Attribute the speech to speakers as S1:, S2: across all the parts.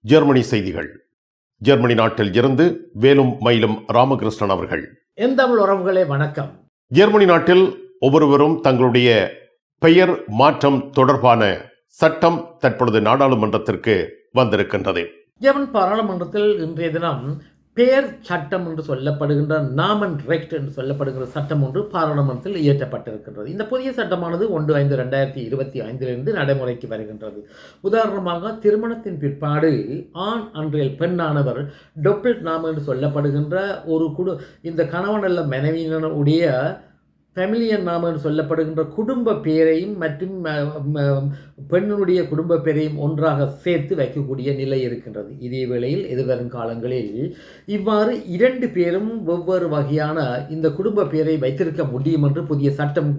S1: Germany செய்திகள். Germany நாட்டில் இருந்து வேலும் மயிலும் ராமகிருஷ்ணன் அவர்கள்.
S2: என் தமிழ் உறவுகளே வணக்கம்.
S1: ஜெர்மனி நாட்டில் ஒவ்வொருவரும் தங்களுடைய பெயர் மாற்றம் தொடர்பான சட்டம் தற்பொழுது நாடாளுமன்றத்திற்கு வந்திருக்கின்றது.
S2: ஜெர்மன் பாராளுமன்றத்தில் இன்றைய தினம் பேர் சட்டம் என்று சொல்லப்படுகின்ற நாமன் ரெக்ட் என்று சொல்லப்படுகிற சட்டம் ஒன்று பாராளுமன்றத்தில் இயற்றப்பட்டிருக்கின்றது. இந்த புதிய சட்டமானது ஒன்று ஐந்து ரெண்டாயிரத்தி இருபத்தி ஐந்திலிருந்து நடைமுறைக்கு வருகின்றது. உதாரணமாக திருமணத்தின் பிற்பாடு ஆண் அன்றில் பெண்ணானவர் டொப்பிள் நாமம் என்று சொல்லப்படுகின்ற ஒரு குடு இந்த கணவன் அல்ல மனைவியினுடைய ஃபெமிலியன் நாம சொல்லப்படுகின்ற குடும்ப பேரையும் மற்றும் பெண்ணினுடைய குடும்ப பேரையும் ஒன்றாக சேர்த்து வைக்கக்கூடிய நிலை இருக்கின்றது. இதே வேளையில் எதிர்வரும் காலங்களில் இவ்வாறு இரண்டு பேரும் வெவ்வேறு வகையான இந்த குடும்ப பேரை வைத்திருக்க முடியும் என்று புதிய சட்டம்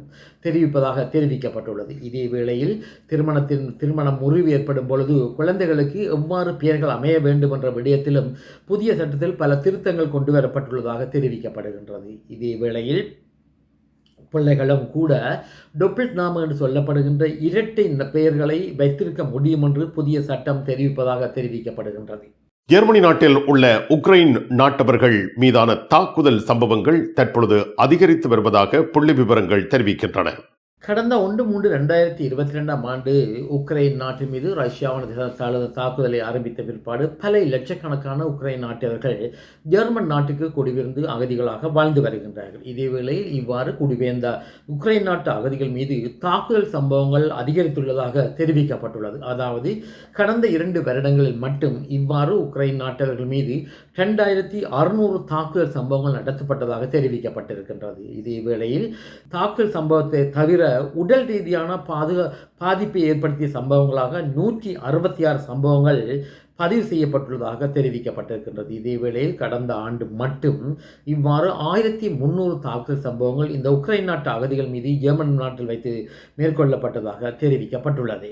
S2: தெரிவிப்பதாக தெரிவிக்கப்பட்டுள்ளது. இதே வேளையில் திருமணத்தின் திருமணம் முறிவு ஏற்படும் பொழுது குழந்தைகளுக்கு எவ்வாறு பெயர்கள் அமைய வேண்டும் என்ற விடயத்திலும் புதிய சட்டத்தில் பல திருத்தங்கள் கொண்டு வரப்பட்டுள்ளதாக தெரிவிக்கப்படுகின்றது. இதே வேளையில் பிள்ளைகளும் கூட டொப்பிள் நாம என்று சொல்லப்படுகின்ற இரட்டை பெயர்களை வைத்திருக்க முடியும் என்று புதிய சட்டம் தெரிவிப்பதாக தெரிவிக்கப்படுகின்றது.
S1: ஜெர்மனி நாட்டில் உள்ள உக்ரைன் நாட்டவர்கள் மீதான தாக்குதல் சம்பவங்கள் தற்பொழுது அதிகரித்து வருவதாக புள்ளி விவரங்கள் தெரிவிக்கின்றன.
S2: கடந்த ஒன்று மூன்று ரெண்டாயிரத்தி இருபத்தி ரெண்டாம் ஆண்டு உக்ரைன் நாட்டின் மீது ரஷ்யாவின் தனது தாக்குதலை ஆரம்பித்த பிற்பாடு பல லட்சக்கணக்கான உக்ரைன் நாட்டவர்கள் ஜெர்மன் நாட்டுக்கு குடிபெயர்ந்து அகதிகளாக வாழ்ந்து வருகின்றார்கள். இதேவேளையில் இவ்வாறு குடிபெயர்ந்த உக்ரைன் நாட்டு அகதிகள் மீது தாக்குதல் சம்பவங்கள் அதிகரித்துள்ளதாக தெரிவிக்கப்பட்டுள்ளது. அதாவது கடந்த இரண்டு வருடங்களில் மட்டும் இவ்வாறு உக்ரைன் நாட்டவர்கள் மீது ரெண்டாயிரத்தி அறுநூறு தாக்குதல் சம்பவங்கள் நடத்தப்பட்டதாக தெரிவிக்கப்பட்டிருக்கின்றது. இதே வேளையில் தாக்குதல் சம்பவத்தை தவிர உடல் ரீதியான பாதுகா பாதிப்பை ஏற்படுத்திய சம்பவங்களாக நூற்றி அறுபத்தி ஆறு சம்பவங்கள் பதிவு செய்யப்பட்டுள்ளதாக தெரிவிக்கப்பட்டிருக்கின்றது. இதேவேளையில் கடந்த ஆண்டு மட்டும் இவ்வாறு ஆயிரத்தி முந்நூறு தாக்குதல் சம்பவங்கள் இந்த உக்ரைன் நாட்டு அகதிகள் மீது ஜெர்மன் நாட்டில் வைத்து மேற்கொள்ளப்பட்டதாக தெரிவிக்கப்பட்டுள்ளது.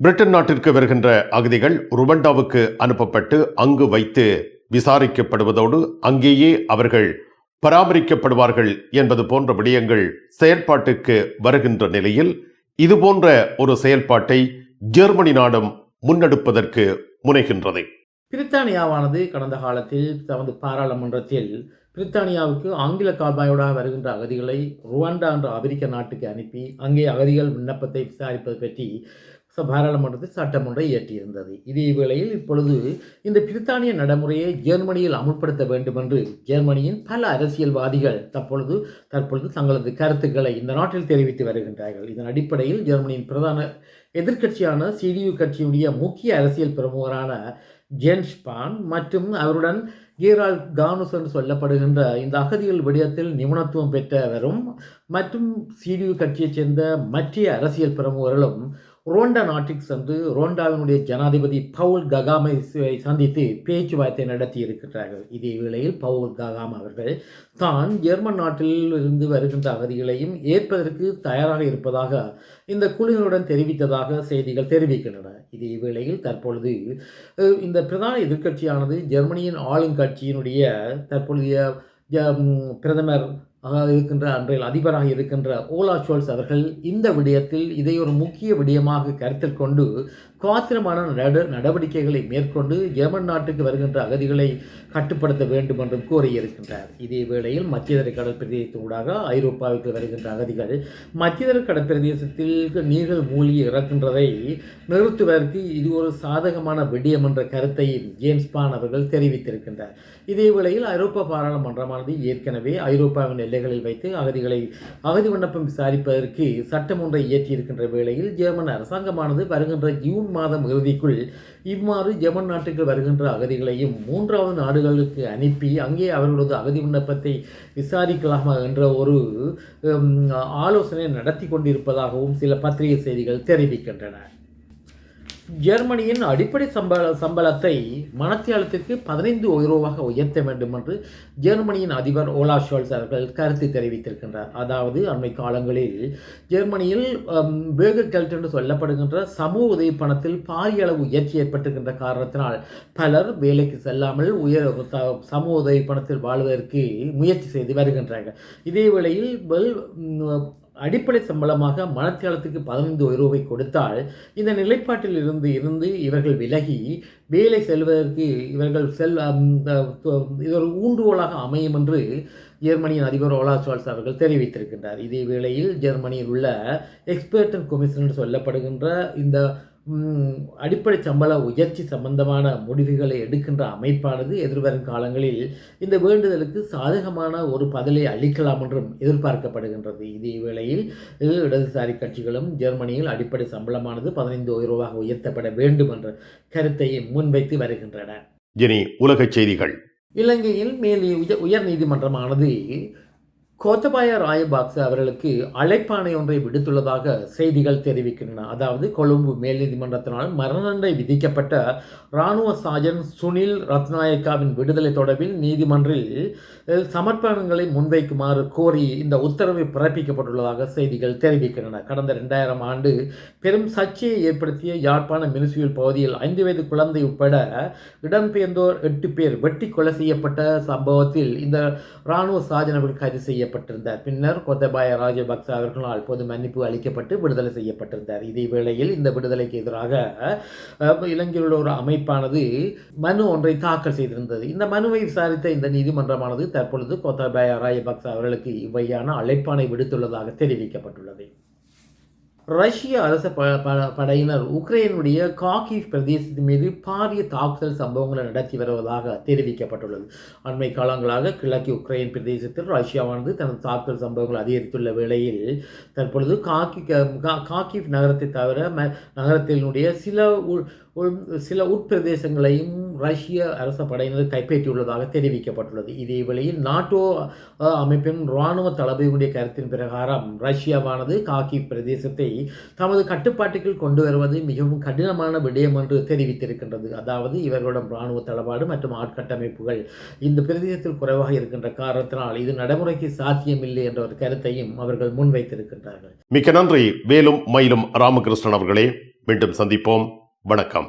S1: பிரிட்டன் நாட்டிற்கு வருகின்ற அகதிகள் ருவண்டாவுக்கு அனுப்பப்பட்டு அங்கு வைத்து விசாரிக்கப்படுவதோடு அங்கேயே அவர்கள் பராமரிக்கப்படுவார்கள் என்பது போன்ற விடயங்கள் செயல்பாட்டுக்கு வருகின்ற நிலையில் இது போன்ற ஒரு செயல்பாட்டை ஜெர்மனி நாடும் முன்னெடுப்பதற்கு முனைகின்றது.
S2: பிரித்தானியாவானது கடந்த காலத்தில் தமது பாராளுமன்றத்தில் பிரித்தானியாவுக்கு ஆங்கில கால்வாயோடாக வருகின்ற அகதிகளை ருவாண்டா என்ற அமெரிக்க நாட்டுக்கு அனுப்பி அங்கே அகதிகள் விண்ணப்பத்தை விசாரிப்பது பற்றி பாராளுமன்றத்தில் சட்டமொன்றை இயற்றியிருந்தது. இதே வேளையில் இப்பொழுது இந்த பிரித்தானிய நடைமுறையை ஜெர்மனியில் அமுல்படுத்த வேண்டும் என்று ஜெர்மனியின் பல அரசியல்வாதிகள் தற்பொழுது தற்பொழுது தங்களது கருத்துக்களை இந்த நாட்டில் தெரிவித்து வருகின்றார்கள். இதன் அடிப்படையில் ஜெர்மனியின் பிரதான எதிர்க்கட்சியான சிடியு கட்சியுடைய முக்கிய அரசியல் பிரமுகரான ஜென்ஸ் பான் மற்றும் அவருடன் கீரால் கானுஸ் என்று சொல்லப்படுகின்ற இந்த அகதிகள் விடயத்தில் நிபுணத்துவம் பெற்றவரும் மற்றும் சிடியு கட்சியைச் சேர்ந்த மற்ற அரசியல் பிரமுகர்களும் ரோண்டா நாட்டிக்ஸ் சென்று ரோண்டாவினுடைய ஜனாதிபதி பவுல் ககாமை சந்தித்து பேச்சுவார்த்தை நடத்தி இருக்கிறார்கள். இதே வேளையில் பவுல் ககாம் அவர்கள் தான் ஜெர்மன் நாட்டில் இருந்து வருகின்ற அகதிகளையும் ஏற்பதற்கு தயாராக இருப்பதாக இந்த குழுவினுடன் தெரிவித்ததாக செய்திகள் தெரிவிக்கின்றன. இதே வேளையில் தற்பொழுது இந்த பிரதான எதிர்க்கட்சியானது ஜெர்மனியின் ஆளுங்கட்சியினுடைய தற்பொழுதைய பிரதமர் இருக்கின்ற அன்றைய அதிபராக இருக்கின்ற ஓலா சோல்ஸ் அவர்கள் இந்த விடயத்தில் இதை ஒரு முக்கிய விடயமாக கருத்தில் கொண்டு காத்திரமான நட நடவடிக்கைகளை மேற்கொண்டு ஜெர்மன் நாட்டுக்கு வருகின்ற அகதிகளை கட்டுப்படுத்த வேண்டும் என்றும் கூறியிருக்கின்றார். இதே வேளையில் மத்தியதர கடல் பிரதேசத்தூடாக ஐரோப்பாவுக்கு வருகின்ற அகதிகள் மத்தியதர கடல் பிரதேசத்தில் நீர்கள் மூழ்கி இறக்கின்றதை நிறுத்துவதற்கு இது ஒரு சாதகமான விடயம் என்ற கருத்தை ஜேம்ஸ் பான் அவர்கள் தெரிவித்திருக்கின்றார். இதே வேளையில் ஐரோப்பா பாராளுமன்றமானது ஏற்கனவே ஐரோப்பாவின் எல்லைகளில் வைத்து அகதிகளை அகதி விண்ணப்பம் விசாரிப்பதற்கு சட்டம் ஒன்றை இயற்றியிருக்கின்ற வேளையில் ஜெர்மன் அரசாங்கமானது வருகின்ற ஜூன் மாதம் இறுதிக்குள் இவ்வாறு ஜெர்மன் நாட்டுக்கு வருகின்ற அகதிகளையும் மூன்றாவது நாடுகளுக்கு அனுப்பி அங்கே அவர்களது அகதி விண்ணப்பத்தை விசாரிக்கலாமா என்ற ஒரு ஆலோசனை நடத்தி கொண்டிருப்பதாகவும் சில பத்திரிகை செய்திகள் தெரிவிக்கின்றன. ஜெர்மனியின் அடிப்படை சம்பள சம்பளத்தை மனத்தியாலத்திற்கு பதினைந்து யூரோவாக உயர்த்த வேண்டும் என்று ஜெர்மனியின் அதிபர் ஓலா ஷோல்ஸ் அவர்கள் கருத்து தெரிவித்திருக்கின்றார். அதாவது அண்மை காலங்களில் ஜெர்மனியில் பேகர் கல்ட் என்று சொல்லப்படுகின்ற சமூக உதவி பணத்தில் பாரிய அளவு உயர்ச்சி ஏற்பட்டிருக்கின்ற காரணத்தினால் பலர் வேலைக்கு செல்லாமல் உயர் சமூக உதவி பணத்தில் வாழ்வதற்கு முயற்சி செய்து வருகின்றார்கள். இதே வேளையில் அடிப்படை சம்பளமாக மனத்தியாலத்துக்கு பதினைந்து ரூபாய் கொடுத்தால் இந்த நிலைப்பாட்டில் இருந்து இருந்து இவர்கள் விலகி வேலை செல்வதற்கு இவர்கள் செல் இது ஒரு ஊன்றுகோலாக அமையும் என்று ஜெர்மனியின் அதிபர் ஓலா சுவால்ஸ் அவர்கள் தெரிவித்திருக்கின்றார். இதே வேளையில் ஜெர்மனியில் உள்ள எக்ஸ்பர்டன் கமிஷன் என்று சொல்லப்படுகின்ற இந்த அடிப்படை சம்பள உயர்ச்சி சம்பந்தமான முடிவுகளை எடுக்கின்ற அமைப்பானது எதிர்வரும் காலங்களில் இந்த வேண்டுதலுக்கு சாதகமான ஒரு பதிலை அளிக்கலாம் என்றும் எதிர்பார்க்கப்படுகின்றது. இதே வேளையில் இடதுசாரி கட்சிகளும் ஜெர்மனியில் அடிப்படை சம்பளமானது பதினைந்து ரூபாக உயர்த்தப்பட வேண்டும் என்ற கருத்தை முன்வைத்து வருகின்றன.
S1: இனி உலகச் செய்திகள்.
S2: இலங்கையில் மேல் உயர் உயர் நீதிமன்றமானது கோத்தபாய ராயபாக்ச அவர்களுக்கு அழைப்பாணை ஒன்றை விடுத்துள்ளதாக செய்திகள் தெரிவிக்கின்றன. அதாவது கொழும்பு மேல் நீதிமன்றத்தினால் மரண விதிக்கப்பட்ட இராணுவ சாஜன் சுனில் ரத்நாயக்காவின் விடுதலை தொடர்பில் நீதிமன்றில் சமர்ப்பணங்களை முன்வைக்குமாறு கோரி இந்த உத்தரவு பிறப்பிக்கப்பட்டுள்ளதாக செய்திகள் தெரிவிக்கின்றன. கடந்த ரெண்டாயிரம் ஆண்டு பெரும் சர்ச்சையை ஏற்படுத்திய யாழ்ப்பாண மினிசிபல் பகுதியில் ஐந்து வயது குழந்தை உட்பட இடம்பெயர்ந்தோர் எட்டு பேர் வெட்டி கொலை செய்யப்பட்ட சம்பவத்தில் இந்த இராணுவ சாஜன் கைது செய்யப்பட்டிருந்தார். பின்னர் கொத்தபாய ராஜபக்ச அவர்களால் பொது மன்னிப்பு அளிக்கப்பட்டு விடுதலை செய்யப்பட்டிருந்தார். இதே வேளையில் இந்த விடுதலைக்கு எதிராக இலங்கையில் உள்ள ஒரு அமைப்பானது மனு ஒன்றை தாக்கல் செய்திருந்தது. இந்த மனுவை விசாரித்த இந்த நீதிமன்றமானது தற்பொழுது கோத்தபாய ராஜபக்ச அவர்களுக்கு இவ்வையான அழைப்பானை விடுத்துள்ளதாக தெரிவிக்கப்பட்டுள்ளது. ரஷ்ய அரச ப படையினர் உக்ரைனுடைய காகிவ் பிரதேசத்தின் மீது பாரிய தாக்குதல் சம்பவங்களை நடத்தி வருவதாக தெரிவிக்கப்பட்டுள்ளது. அண்மை காலங்களாக கிழக்கு உக்ரைன் பிரதேசத்தில் ரஷ்யாவானது தனது தாக்குதல் சம்பவங்கள் அதிகரித்துள்ள வேளையில் தற்பொழுது காக்கி கா- நகரத்தை தவிர ம- நகரத்தினுடைய சில உள்- சில உட்பிரதேசங்களையும் ரஷ்ய அரச படையினர் கைப்பற்றியுள்ளதாக தெரிவிக்கப்பட்டுள்ளது. இதே வேளையில் நாட்டோ அமைப்பின் இராணுவ தளபதியுடைய கருத்தின் பிரகாரம் ரஷ்யாவானது காக்கி பிரதேசத்தை தமது கட்டுப்பாட்டுக்குள் கொண்டு வருவது மிகவும் கடினமான விடயம் என்று தெரிவித்திருக்கின்றது. அதாவது இவர்களிடம் இராணுவ தளபாடு மற்றும் ஆட்கட்டமைப்புகள் இந்த பிரதேசத்தில் குறைவாக இருக்கின்ற காரணத்தினால் இது நடைமுறைக்கு சாத்தியமில்லை என்ற ஒரு கருத்தையும் அவர்கள் முன்வைத்திருக்கின்றார்கள்.
S1: மிக்க நன்றி. வேலும் மயிலும் ராமகிருஷ்ணன் அவர்களே. மீண்டும் சந்திப்போம். வணக்கம்.